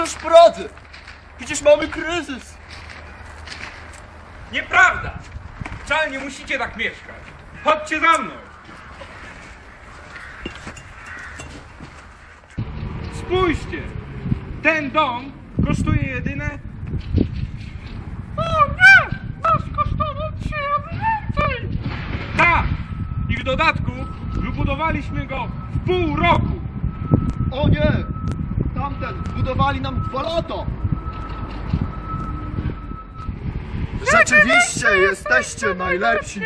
już poradzę. Przecież mamy kryzys. Nieprawda! Wcale nie musicie tak mieszkać. Chodźcie za mną. Spójrzcie! Ten dom kosztuje jedyne... O nie! Nasz kosztował trzy razy więcej! Tak! I w dodatku wybudowaliśmy go w pół roku! O nie! Tamten budowali nam dwa lata. Rzeczywiście jesteście najlepsi.